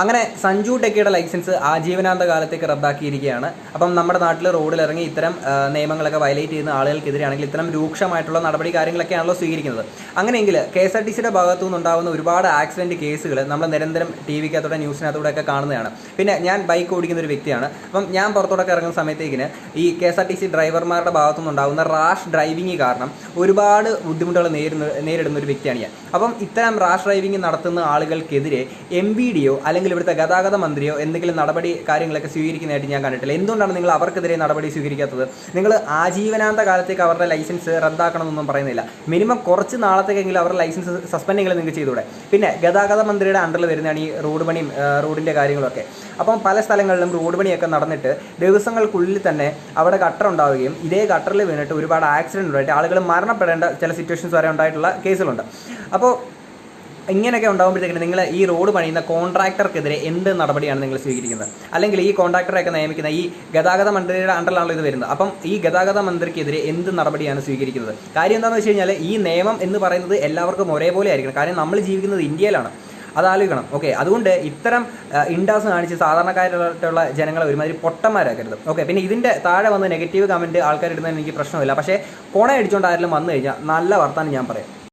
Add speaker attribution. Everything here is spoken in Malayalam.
Speaker 1: അങ്ങനെ സഞ്ജു ടെക്കിയുടെ ലൈസൻസ് ആജീവനാന്ത കാലത്തേക്ക് റദ്ദാക്കിയിരിക്കുകയാണ്. അപ്പം നമ്മുടെ നാട്ടിൽ റോഡിലിറങ്ങി ഇത്തരം നിയമങ്ങളൊക്കെ വയലേറ്റ് ചെയ്യുന്ന ആളുകൾക്കെതിരെയാണെങ്കിൽ ഇത്തരം രൂക്ഷമായിട്ടുള്ള നടപടി കാര്യങ്ങളൊക്കെയാണല്ലോ സ്വീകരിക്കുന്നത്. അങ്ങനെയെങ്കിൽ കെ എസ് ആർ ടി സിയുടെ ഭാഗത്തു നിന്നുണ്ടാകുന്ന ഒരുപാട് ആക്സിഡന്റ് കേസുകൾ നമ്മൾ നിരന്തരം ടി വിക്കകത്തൂടെ ന്യൂസിനകത്തൂടെ ഒക്കെ കാണുന്നതാണ്. പിന്നെ ഞാൻ ബൈക്ക് ഓടിക്കുന്ന ഒരു വ്യക്തിയാണ്. അപ്പം ഞാൻ പുറത്തോടൊക്കെ ഇറങ്ങുന്ന സമയത്തേക്കിന് ഈ K S R T C ഡ്രൈവർമാരുടെ ഭാഗത്തു നിന്നുണ്ടാകുന്ന റാഷ് ഡ്രൈവിംഗ് കാരണം ഒരുപാട് ബുദ്ധിമുട്ടുകൾ നേരിടുന്ന നേരിടുന്ന ഒരു വ്യക്തിയാണ് ഞാൻ. അപ്പം ഇത്തരം റാഷ് ഡ്രൈവിംഗ് നടത്തുന്ന ആളുകൾക്കെതിരെ എം ബി ഡിയോ അല്ലെങ്കിൽ ഇവിടുത്തെ ഗതാഗത മന്ത്രിയോ എന്തെങ്കിലും നടപടി കാര്യങ്ങളൊക്കെ സ്വീകരിക്കുന്നതായിട്ട് ഞാൻ കണ്ടിട്ടില്ല. എന്തുകൊണ്ടാണ് നിങ്ങൾ അവർക്കെതിരെ നടപടി സ്വീകരിക്കാത്തത്? നിങ്ങൾ ആജീവനാന്ത കാലത്തേക്ക് അവരുടെ ലൈസൻസ് റദ്ദാക്കണമെന്നൊന്നും പറയുന്നില്ല. മിനിമം കുറച്ച് നാളത്തേക്കെങ്കിലും അവരുടെ ലൈസൻസ് സസ്പെൻഡ് എങ്കിലും നിങ്ങൾക്ക് ചെയ്തുകൂടെ? പിന്നെ ഗതാഗത മന്ത്രിയുടെ അണ്ടറിൽ വരുന്നതാണ് ഈ റോഡ് പണിയും റോഡിന്റെ കാര്യങ്ങളൊക്കെ. അപ്പം പല സ്ഥലങ്ങളിലും റോഡ് പണിയൊക്കെ നടന്നിട്ട് ദിവസങ്ങൾക്കുള്ളിൽ തന്നെ അവിടെ ഗട്ടർ ഉണ്ടാവുകയും ഇതേ ഗട്ടറിൽ വീണിട്ട് ഒരുപാട് ആക്സിഡന്റ് ഉണ്ടായിട്ട് ആളുകൾ മരണപ്പെടേണ്ട ചില സിറ്റുവേഷൻസ് വരെ ഉണ്ടായിട്ടുള്ള കേസുകളുണ്ട് അപ്പോൾ ഇങ്ങനെയൊക്കെ ഉണ്ടാകുമ്പോഴത്തേക്കും നിങ്ങൾ ഈ റോഡ് പണിയുന്ന കോൺട്രാക്ടർക്കെതിരെ എന്ത് നടപടിയാണ് നിങ്ങൾ സ്വീകരിക്കുന്നത്? അല്ലെങ്കിൽ ഈ കോൺട്രാക്ടറെയൊക്കെ നിയമിക്കുന്ന ഈ ഗതാഗത മന്ത്രിയുടെ അണ്ടറിലാണല്ലോ ഇത് വരുന്നത്. അപ്പം ഈ ഗതാഗത മന്ത്രിക്കെതിരെ എന്ത് നടപടിയാണ് സ്വീകരിക്കുന്നത്? കാര്യം എന്താണെന്ന് വെച്ച് കഴിഞ്ഞാൽ ഈ നിയമം എന്ന് പറയുന്നത് എല്ലാവർക്കും ഒരേപോലെ ആയിരിക്കണം. കാരണം നമ്മൾ ജീവിക്കുന്നത് ഇന്ത്യയിലാണ്. അതാലോചിക്കണം ഓക്കെ അതുകൊണ്ട് ഇത്തരം ഇൻഡാസ് കാണിച്ച് സാധാരണക്കാരായിട്ടുള്ള ജനങ്ങളെ ഒരുമാതിരി പൊട്ടന്മാരാക്കരുത്. ഓക്കെ പിന്നെ ഇതിന്റെ താഴെ വന്ന് നെഗറ്റീവ് കമന്റ് ആൾക്കാർ ഇടുന്നതിന് എനിക്ക് പ്രശ്നമില്ല. പക്ഷേ കൊണ അടിച്ചുകൊണ്ട് ആരെങ്കിലും വന്നു കഴിഞ്ഞാൽ നല്ല വർത്താനം ഞാൻ പറയാം.